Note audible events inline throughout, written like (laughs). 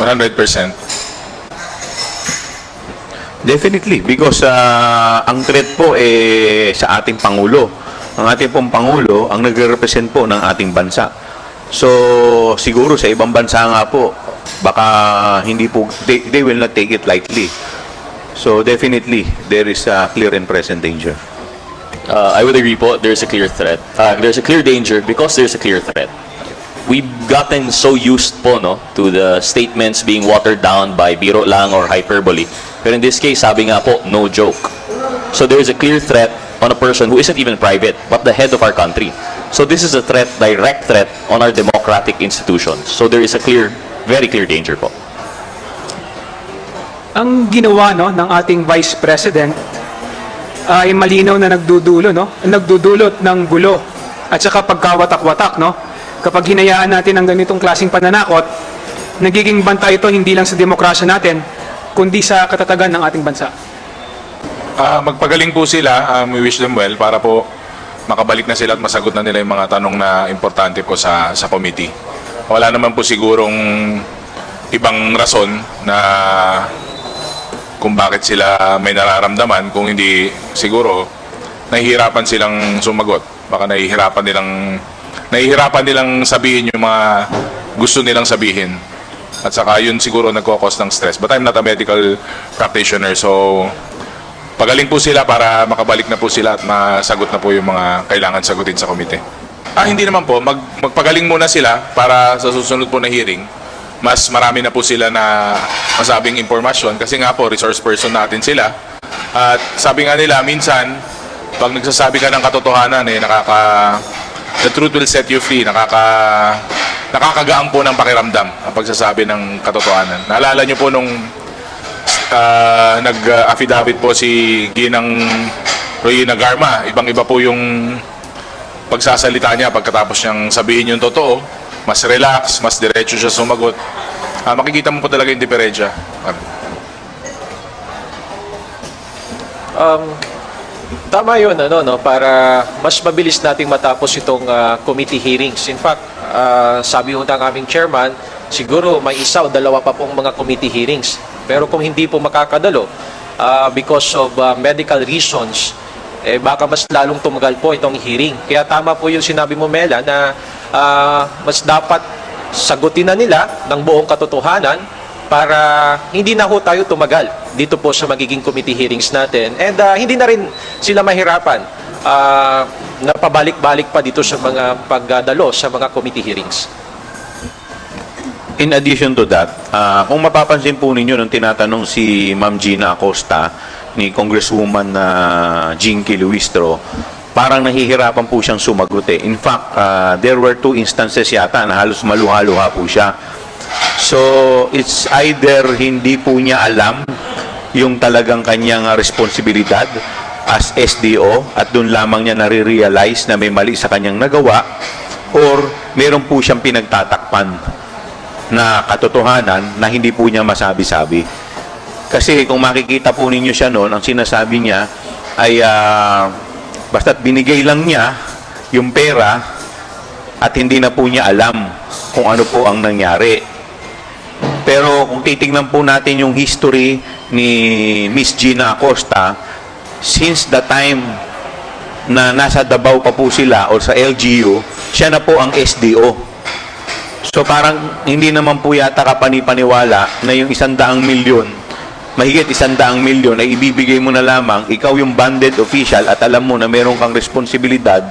100%. Definitely, because ah, ang threat po eh, sa ating Pangulo. Ang ating pong Pangulo ang nagre-represent po ng ating bansa. So, siguro sa ibang bansa nga po, baka hindi po, they, they will not take it lightly. So, definitely, there is a clear and present danger. Uh, I would agree po, there's a clear threat. Uh, there's a clear danger because there's a clear threat. We've gotten so used po no, to the statements being watered down by biro lang or hyperbole. Pero in this case, sabi nga po, no joke. So there is a clear threat on a person who isn't even private, but the head of our country. So this is a threat, direct threat on our democratic institutions. So there is a clear, very clear danger po. Ang ginawa no ng ating Vice President ay malinaw na nagdudulo no, nagdudulot ng gulo at saka pagkawatak-watak no. Kapag hinayaan natin ang ganitong klaseng pananakot, nagiging banta ito hindi lang sa demokrasya natin, kundi sa katatagan ng ating bansa. Ah, magpagaling po sila. Um, we wish them well para po makabalik na sila at masagot na nila yung mga tanong na importante po sa sa committee. Wala naman po sigurong ibang rason na kung bakit sila may nararamdaman kung hindi siguro nahihirapan silang sumagot. Baka nahihirapan nilang nahihirapan nilang sabihin yung mga gusto nilang sabihin. At saka yun siguro nagkakos ng stress. But I'm not a medical practitioner so Pagaling po sila para makabalik na po sila at masagot na po yung mga kailangan sagutin sa komite. Ah, hindi naman po. Mag, magpagaling muna sila para sa susunod po na hearing. Mas marami na po sila na masabing impormasyon kasi nga po resource person natin sila. At sabi nga nila, minsan, pag nagsasabi ka ng katotohanan, eh, nakaka... The truth will set you free. Nakaka... Nakakagaan po ng pakiramdam ang pagsasabi ng katotohanan. Naalala niyo po nung Ah, nag-affidavit po si Ginang Royina Garma. Ibang-iba po yung pagsasalita niya pagkatapos niyang sabihin yung totoo. Mas relax, mas diretso siya sumagot. Ah, makikita mo po talaga yung diferensya. Um, tama yun, ano, no, para mas mabilis nating matapos itong ah, committee hearings. In fact, ah, sabi ho ng aming chairman, siguro may isa o dalawa pa pong mga committee hearings. Pero kung hindi po makakadalo, ah, because of ah, medical reasons, eh baka mas lalong tumagal po itong hearing. Kaya tama po yung sinabi mo, Mela, na ah, mas dapat sagutin na nila ng buong katotohanan para hindi na ho tayo tumagal dito po sa magiging committee hearings natin. And ah, hindi na rin sila mahirapan ah, na pabalik-balik pa dito sa mga pagdalo sa mga committee hearings. In addition to that, ah, kung mapapansin po ninyo nung tinatanong si Ma'am Gina Acosta ni Congresswoman na Jinky Luistro, parang nahihirapan po siyang sumagot eh. In fact, ah, there were two instances yata na halos maluha-luha po siya. So, it's either hindi po niya alam yung talagang kanyang ah, responsibilidad as SDO at doon lamang niya nare-realize na may mali sa kanyang nagawa or meron po siyang pinagtatakpan na katotohanan na hindi po niya masabi-sabi. Kasi kung makikita po ninyo siya noon, ang sinasabi niya ay ah, basta't binigay lang niya yung pera at hindi na po niya alam kung ano po ang nangyari. Pero kung titingnan po natin yung history ni Miss Gina Acosta, since the time na nasa Davao pa po sila o sa LGU, siya na po ang SDO. So parang hindi naman po yata kapani-paniwala na yung isang daang milyon, mahigit isang daang milyon ay ibibigay mo na lamang, ikaw yung banded official at alam mo na meron kang responsibilidad,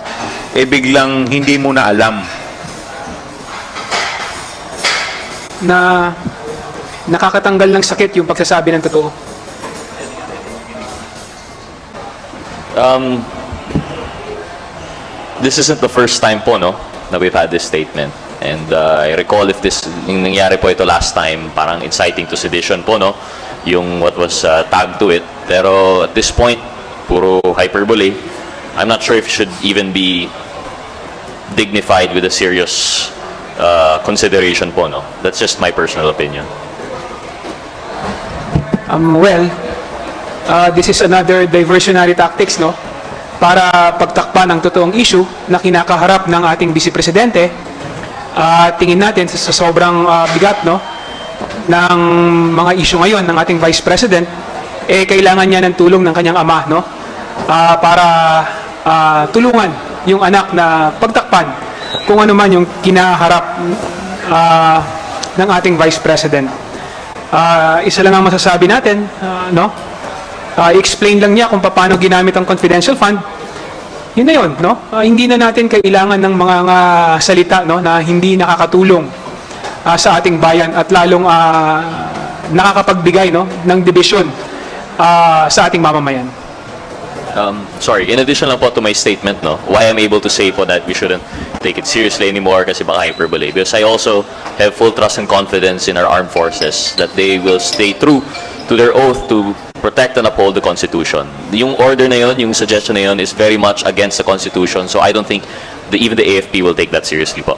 eh biglang hindi mo na alam. Na nakakatanggal ng sakit yung pagsasabi ng totoo. Um, this isn't the first time po, no, na we've had this statement. And uh, I recall if this, nangyari po ito last time, parang inciting to sedition po, no, yung what was uh, tagged to it. Pero at this point, puro hyperbole. I'm not sure if it should even be dignified with a serious uh, consideration po, no. That's just my personal opinion. Um, well, uh, this is another diversionary tactics, no? Para pagtakpan ang totoong issue na kinakaharap ng ating Vice Presidente. Ah, tingin natin sa, sobrang ah, bigat, no? ng mga issue ngayon ng ating Vice President, eh kailangan niya ng tulong ng kanyang ama, no? Ah, para ah, tulungan yung anak na pagtakpan kung ano man yung kinaharap ah, ng ating Vice President. Ah, isa lang ang masasabi natin, ah, no? Ah, i-explain lang niya kung paano ginamit ang confidential fund. Yun na yun, no? Ah, hindi na natin kailangan ng mga nga salita, no, na hindi nakakatulong ah, sa ating bayan at lalong ah, nakakapagbigay, no, ng dibisyon ah, sa ating mamamayan. Um, sorry, in addition lang po to my statement, no, why I'm able to say po that we shouldn't take it seriously anymore kasi baka hyperbole. Because I also have full trust and confidence in our armed forces that they will stay true to their oath to protect and uphold the Constitution. Yung order na yun, yung suggestion na yun is very much against the Constitution, so I don't think the, even the AFP will take that seriously po.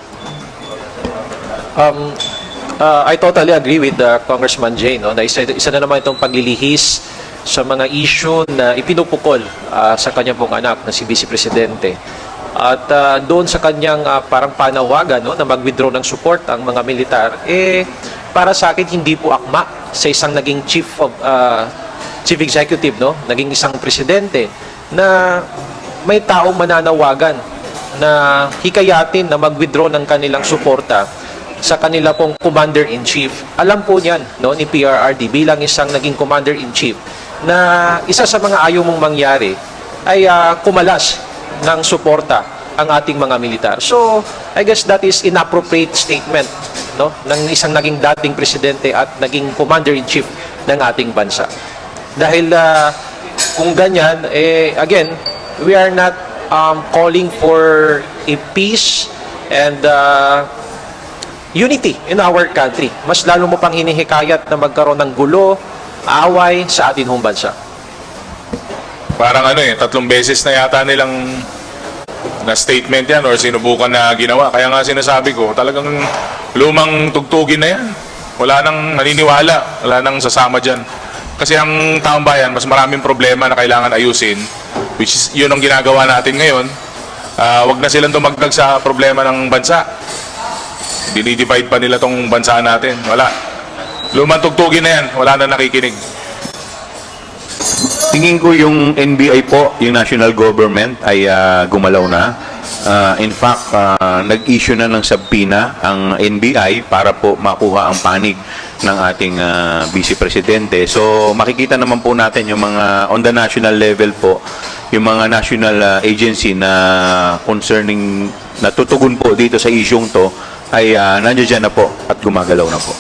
Uh, I totally agree with uh, Congressman Jay no na isa, isa na naman itong paglilihis sa mga issue na ipinupukol uh, sa kanyang pong anak na si Vice Presidente. At uh, doon sa kanyang uh, parang panawagan no, na mag-withdraw ng support ang mga militar, eh para sa akin hindi po akma sa isang naging chief of uh, chief executive no, naging isang presidente na may taong mananawagan na hikayatin na mag-withdraw ng kanilang suporta sa kanila pong Commander-in-Chief. Alam po niyan no, ni PRRD bilang isang naging Commander-in-Chief na isa sa mga ayaw mong mangyari ay ah, kumalas ng suporta ang ating mga militar. So, I guess that is inappropriate statement no, ng isang naging dating presidente at naging Commander-in-Chief ng ating bansa. Dahil ah, kung ganyan, eh, again, we are not um, calling for a peace and uh, unity in our country. Mas lalo mo pang hinihikayat na magkaroon ng gulo, away sa atin hong bansa. Parang ano eh, tatlong beses na yata nilang na statement yan or sinubukan na ginawa. Kaya nga sinasabi ko, talagang lumang tugtugin na yan. Wala nang naniniwala, wala nang sasama dyan. Kasi ang taong bayan, mas maraming problema na kailangan ayusin, which is yun ang ginagawa natin ngayon. Ah, wag na silang dumagdag sa problema ng bansa. Dinidivide pa nila tong bansa natin. Wala. Lumang tugtugin na yan, wala na nakikinig. Tingin ko yung NBI po, yung national government ay ah, gumalaw na. Ah, in fact, ah, nag-issue na ng subpoena ang NBI para po makuha ang panig ng ating ah, Vice Presidente. So makikita naman po natin yung mga on the national level po, yung mga national ah, agency na concerning natutugon po dito sa isyong to ay uh, nandiyan na po at gumagalaw na po.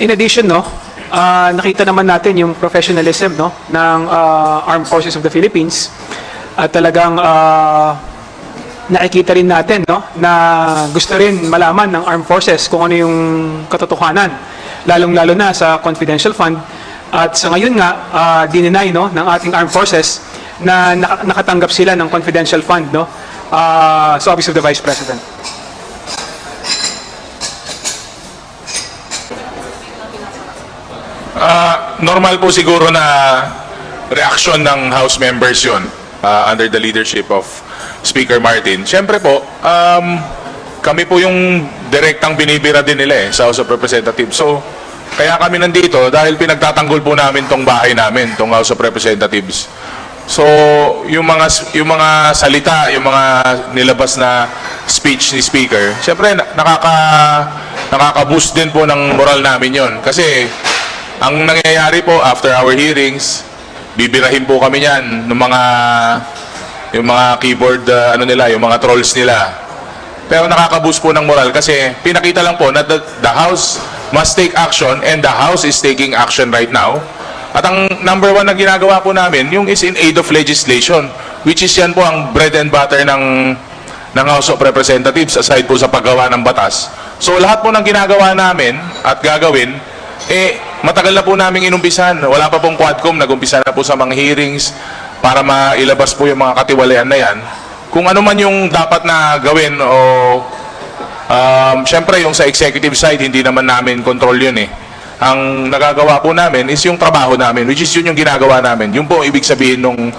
In addition, no, ah, nakita naman natin yung professionalism no ng ah, Armed Forces of the Philippines at talagang ah, nakikita rin natin no na gusto rin malaman ng Armed Forces kung ano yung katotohanan lalong-lalo na sa confidential fund at sa ngayon nga ah, dininay no ng ating Armed Forces na naka- nakatanggap sila ng confidential fund no ah, sa Office of the Vice President. Ah, normal po siguro na reaction ng House members yon ah, under the leadership of Speaker Martin. Siyempre po, um, kami po yung direktang binibira din nila eh, sa House of Representatives. So, kaya kami nandito dahil pinagtatanggol po namin tong bahay namin, tong House of Representatives. So, yung mga yung mga salita, yung mga nilabas na speech ni speaker, syempre na- nakaka nakaka-boost din po ng moral namin 'yon. Kasi ang nangyayari po after our hearings, bibirahin po kami niyan ng mga yung mga keyboard uh, ano nila, yung mga trolls nila. Pero nakaka-boost po ng moral kasi pinakita lang po na the, the House must take action and the House is taking action right now. At ang number one na ginagawa po namin, yung is in aid of legislation, which is yan po ang bread and butter ng, ng House of Representatives aside po sa paggawa ng batas. So lahat po ng ginagawa namin at gagawin, eh matagal na po namin inumpisan. Wala pa pong Quadcom, nag-umpisa na po sa mga hearings para mailabas po yung mga katiwalian na yan. Kung ano man yung dapat na gawin o Um, Siyempre, yung sa executive side, hindi naman namin control yun eh. Ang nagagawa po namin is yung trabaho namin, which is yun yung ginagawa namin. Yun po ibig sabihin nung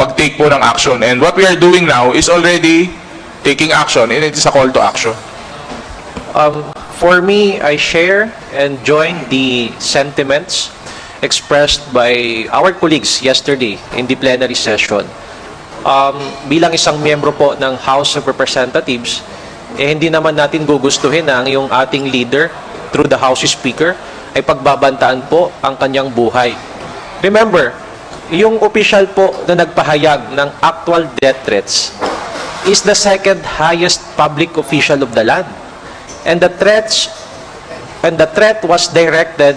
pag-take po ng action. And what we are doing now is already taking action and it is a call to action. Um, for me, I share and join the sentiments expressed by our colleagues yesterday in the plenary session. Um, bilang isang miyembro po ng House of Representatives, eh, hindi naman natin gugustuhin na ang yung ating leader through the House Speaker ay pagbabantaan po ang kanyang buhay. Remember, yung official po na nagpahayag ng actual death threats is the second highest public official of the land. And the threats and the threat was directed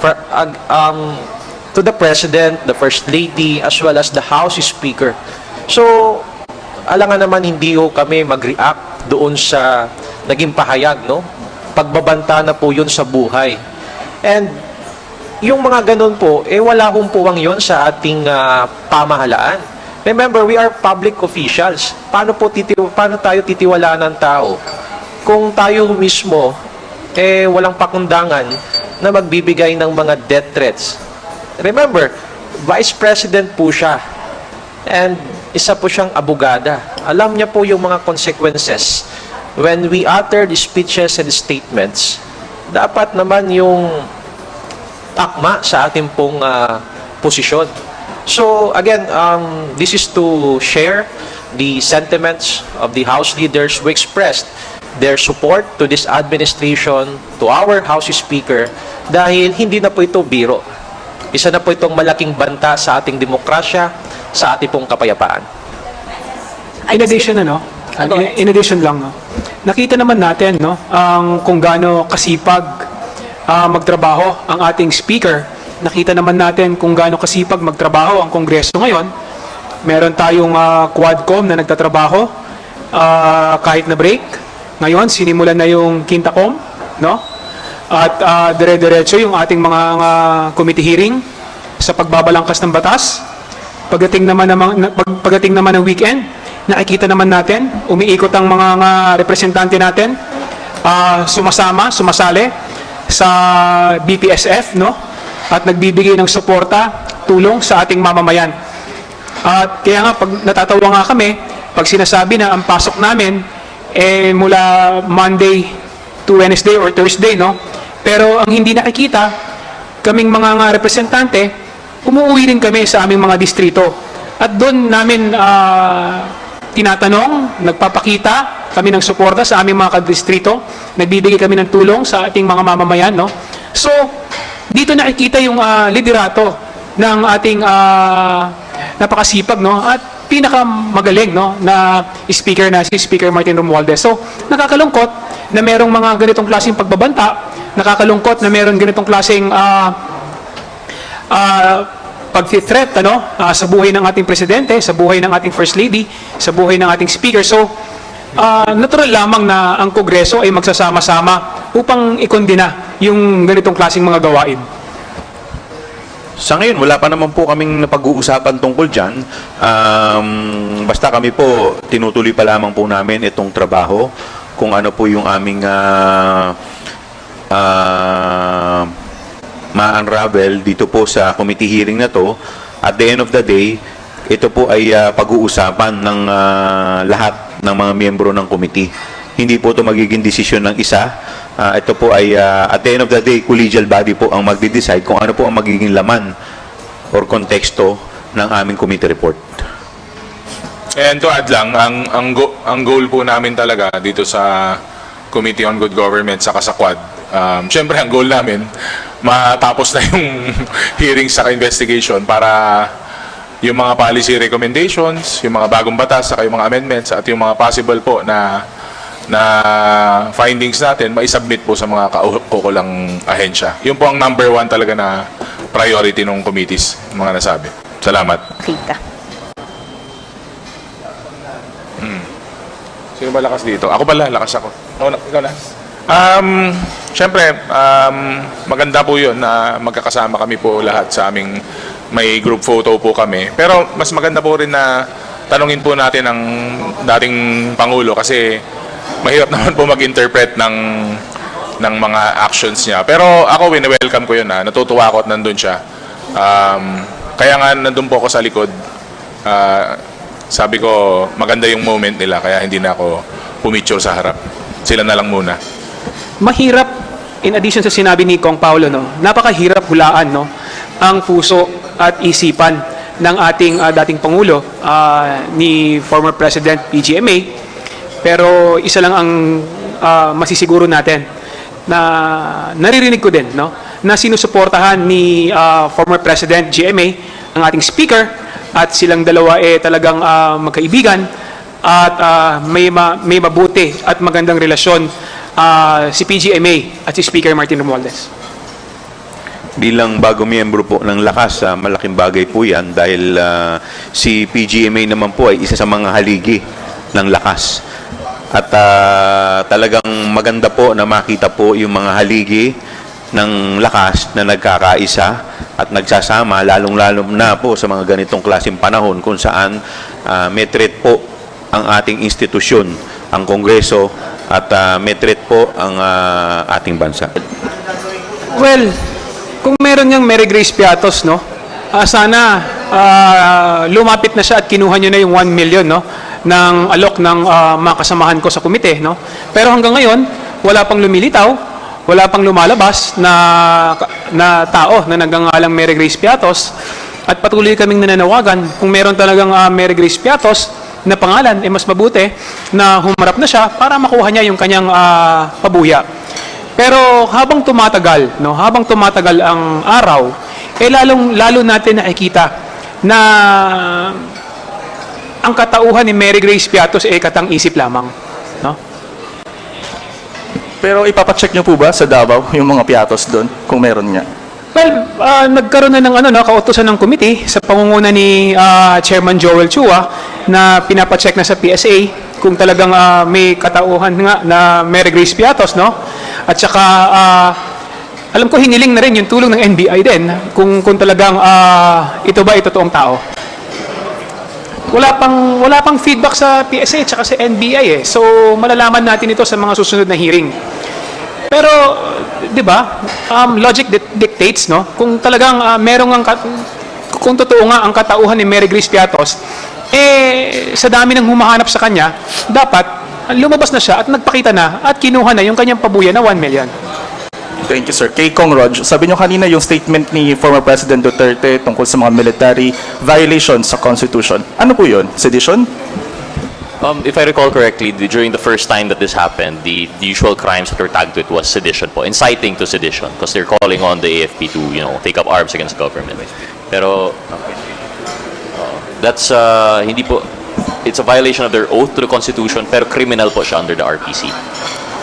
for, um, to the President, the First Lady, as well as the House Speaker. So, alangan naman hindi ho kami mag-react doon sa naging pahayag, no? Pagbabanta na po yun sa buhay. And yung mga ganun po, eh wala hong puwang yun sa ating ah, pamahalaan. Remember, we are public officials. Paano po titi paano tayo titiwalaan ng tao kung tayo mismo eh walang pakundangan na magbibigay ng mga death threats? Remember, Vice President po siya. And isa po siyang abogada. Alam niya po yung mga consequences. When we utter the speeches and statements, dapat naman yung takma sa ating pong ah, posisyon. So again, um, this is to share the sentiments of the House leaders who expressed their support to this administration, to our House Speaker, dahil hindi na po ito biro. Isa na po itong malaking banta sa ating demokrasya, sa ating pong kapayapaan. In addition, ano, in, in addition lang, no, nakita naman natin, no, ang kung gaano kasipag ah, magtrabaho ang ating speaker. Nakita naman natin kung gaano kasipag magtrabaho ang Kongreso ngayon. Meron tayong ah, Quadcom na nagtatrabaho ah, kahit na break. Ngayon, sinimulan na yung Quintacom, no? At ah, dire-diretso yung ating mga ah, committee hearing sa pagbabalangkas ng batas. Pagdating naman ng pag- pagdating naman ng weekend, nakikita naman natin, umiikot ang mga nga representante natin, ah, sumasama, sumasali sa BPSF, no? At nagbibigay ng suporta, tulong sa ating mamamayan. At kaya nga, pag natatawa nga kami, pag sinasabi na ang pasok namin, eh, mula Monday to Wednesday or Thursday, no? Pero ang hindi nakikita, kaming mga nga representante, umuwi rin kami sa aming mga distrito. At doon namin ah, tinatanong, nagpapakita kami ng suporta sa aming mga kadistrito, nagbibigay kami ng tulong sa ating mga mamamayan, no? So, dito nakikita yung ah, liderato ng ating ah, napakasipag, no? At pinakamagaling, no? Na speaker na si Speaker Martin Romualdez. So, nakakalungkot na merong mga ganitong klaseng pagbabanta, nakakalungkot na meron ganitong klaseng ah, uh, pag-threat ano, ah, sa buhay ng ating presidente, sa buhay ng ating first lady, sa buhay ng ating speaker. So, ah, natural lamang na ang kongreso ay magsasama-sama upang ikondina yung ganitong klaseng mga gawain. Sa ngayon, wala pa naman po kaming napag-uusapan tungkol dyan. Um, basta kami po, tinutuloy pa lamang po namin itong trabaho. Kung ano po yung aming ah, ah, ma-unravel dito po sa committee hearing na to. At the end of the day, ito po ay ah, pag-uusapan ng ah, lahat ng mga miyembro ng committee. Hindi po ito magiging desisyon ng isa. Ah, ito po ay, ah, at the end of the day, collegial body po ang magde-decide kung ano po ang magiging laman or konteksto ng aming committee report. And to add lang, ang, ang, go- ang goal po namin talaga dito sa Committee on Good Government sa Kasakwad, um, syempre ang goal namin, matapos na yung (laughs) hearings sa investigation para yung mga policy recommendations, yung mga bagong batas, saka yung mga amendments, at yung mga possible po na na findings natin, maisubmit po sa mga kaukulang ahensya. Yun po ang number one talaga na priority ng committees, mga nasabi. Salamat. Kita. Sino ba lakas dito? Ako pala, lakas ako. No, na, ikaw na. Um, Siyempre, um, maganda po yun na magkakasama kami po lahat sa aming may group photo po kami. Pero mas maganda po rin na tanungin po natin ang dating Pangulo kasi mahirap (laughs) naman po mag-interpret ng ng mga actions niya. Pero ako, wini-welcome ko yun na natutuwa ako at nandun siya. Um, kaya nga nandun po ako sa likod. Ah, sabi ko, maganda yung moment nila, kaya hindi na ako pumicture sa harap. Sila na lang muna. mahirap, in addition sa sinabi ni Kong Paulo, no, napakahirap hulaan no, ang puso at isipan ng ating ah, dating Pangulo ah, ni former President PGMA. Pero isa lang ang ah, masisiguro natin na naririnig ko din no, na sinusuportahan ni ah, former President GMA ang ating speaker at silang dalawa eh talagang ah, magkaibigan at ah, may ma- may mabuti at magandang relasyon ah, si PGMA at si Speaker Martin Romualdez. Bilang bago miyembro po ng lakas, ah, malaking bagay po yan dahil ah, si PGMA naman po ay isa sa mga haligi ng lakas. At ah, talagang maganda po na makita po yung mga haligi ng lakas na nagkakaisa at nagsasama, lalong-lalo na po sa mga ganitong klaseng panahon kung saan ah, may po ang ating institusyon, ang Kongreso, at ah, may po ang ah, ating bansa. Well, kung meron niyang Mary Grace Piatos, no? ah, sana ah, lumapit na siya at kinuha niyo na yung 1 million, no? ng alok ng ah, mga kasamahan ko sa komite, no? Pero hanggang ngayon, wala pang lumilitaw, wala pang lumalabas na na tao na nagngangalang Mary Grace Piatos at patuloy kaming nananawagan kung meron talagang ah, Mary Grace Piatos na pangalan, eh mas mabuti na humarap na siya para makuha niya yung kanyang ah, pabuya. Pero habang tumatagal, no, habang tumatagal ang araw, eh lalong lalo natin nakikita na ang katauhan ni Mary Grace Piatos ay katang isip lamang, no? Pero ipapacheck nyo po ba sa Davao (laughs) yung mga piatos doon kung meron nga? Well, ah, nagkaroon na ng ano no, kautusan ng committee sa pangunguna ni ah, Chairman Joel Chua na pinapacheck na sa PSA kung talagang ah, may katauhan nga na Mary Grace Piatos, no? At saka ah, alam ko hiniling na rin yung tulong ng NBI din kung kung talagang ah, ito ba ay totoong tao. Wala pang wala pang feedback sa PSA at sa NBI eh. So malalaman natin ito sa mga susunod na hearing. Pero, di ba, um, logic dic- dictates, no? Kung talagang uh, merong ang, kung totoo nga ang katauhan ni Mary Grace Piatos, eh, sa dami ng humahanap sa kanya, dapat lumabas na siya at nagpakita na at kinuha na yung kanyang pabuya na 1 million. Thank you, sir. Kay Kong Rog, sabi nyo kanina yung statement ni former President Duterte tungkol sa mga military violations sa Constitution. Ano po yun? Sedition? Um, if I recall correctly, the- during the first time that this happened, the, the usual crimes that were tagged to it was sedition po, inciting to sedition, because they're calling on the AFP to, you know, take up arms against government. Pero, uh, that's, uh, hindi po, it's a violation of their oath to the Constitution, pero criminal po siya under the RPC.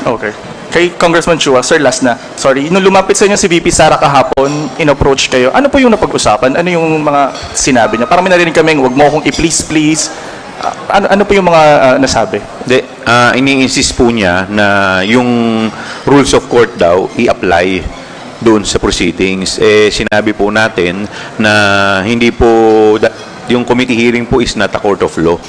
Okay. Kay Congressman Chua, sir, last na. Sorry, nung lumapit sa inyo si VP Sara kahapon, in-approach kayo, ano po yung napag-usapan? Ano yung mga sinabi niya? Parang may narinig kaming, wag mo akong i-please, please. Ah, ano, ano po yung mga ah, nasabi? Hindi, ah, ini-insist po niya na yung rules of court daw i-apply doon sa proceedings. Eh, sinabi po natin na hindi po, yung committee hearing po is not a court of law.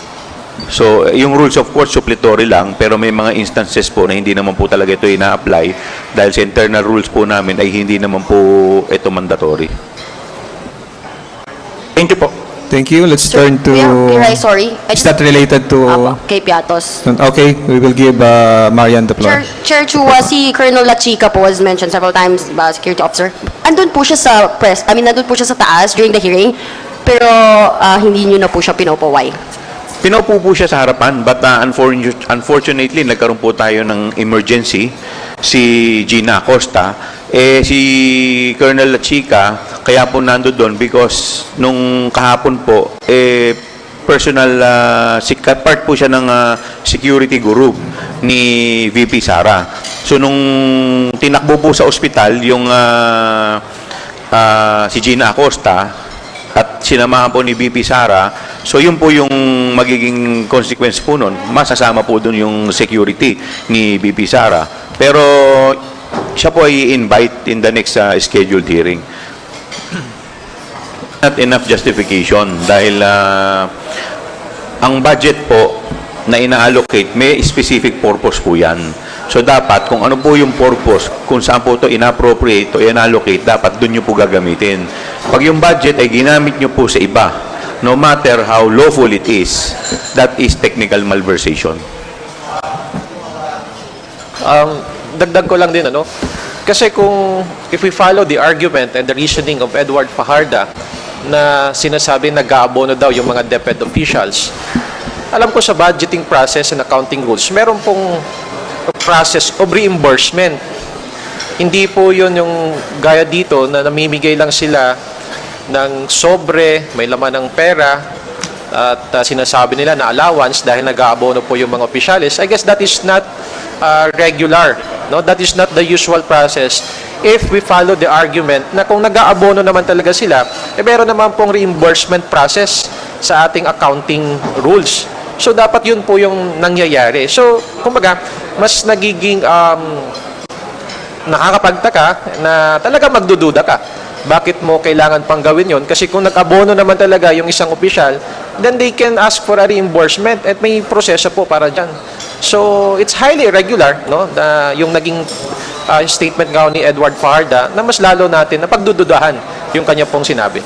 So, eh, yung rules of court suppletory lang, pero may mga instances po na hindi naman po talaga ito ina-apply dahil sa internal rules po namin ay hindi naman po ito mandatory. Thank you po. Thank you. Let's turn to... Kuya, sorry. I Is just- that related to... Apo, kay Piatos. Okay, we will give uh, Marian the Chair, floor. Chair Chua, si Colonel La Chica po was mentioned several times ba security officer. Andun po siya sa press, I mean, nandun po siya sa taas during the hearing, pero ah, hindi nyo na po siya pinopaway. Pinaupo po siya sa harapan but uh, unfor- unfortunately nagkaroon po tayo ng emergency si Gina Acosta eh si Colonel Chica kaya po nando doon because nung kahapon po eh personal uh, part po siya ng uh, security group ni VP Sara. So nung tinakbo po sa ospital yung uh, uh, si Gina Acosta at sinamahan po ni BP Sara. So yun po yung magiging consequence po nun. Masasama po dun yung security ni BP Sara. Pero siya po ay invite in the next uh, scheduled hearing. (clears throat) Not enough justification dahil uh, ang budget po na ina-allocate, may specific purpose po yan. So dapat, kung ano po yung purpose, kung saan po ito inappropriate o in-allocate, dapat doon nyo po gagamitin. Pag yung budget ay ginamit nyo po sa iba, no matter how lawful it is, that is technical malversation. Um, dagdag ko lang din, ano? Kasi kung, if we follow the argument and the reasoning of Edward Fajarda, na sinasabi nag-aabono daw yung mga DepEd officials, alam ko sa budgeting process and accounting rules, meron pong process of reimbursement. Hindi po yun yung gaya dito na namimigay lang sila ng sobre, may laman ng pera, at uh, sinasabi nila na allowance dahil nag-aabono po yung mga opisyalis. I guess that is not uh, regular. No? That is not the usual process. If we follow the argument na kung nag-aabono naman talaga sila, eh meron naman pong reimbursement process sa ating accounting rules. So dapat yun po yung nangyayari. So, kumbaga, mas nagiging um, nakakapagtaka na talaga magdududa ka. Bakit mo kailangan pang gawin yon? Kasi kung nag-abono naman talaga yung isang opisyal, then they can ask for a reimbursement at may proseso po para dyan. So, it's highly irregular, no? Na yung naging uh, statement nga ni Edward Fajarda na mas lalo natin na pagdududahan yung kanya pong sinabi.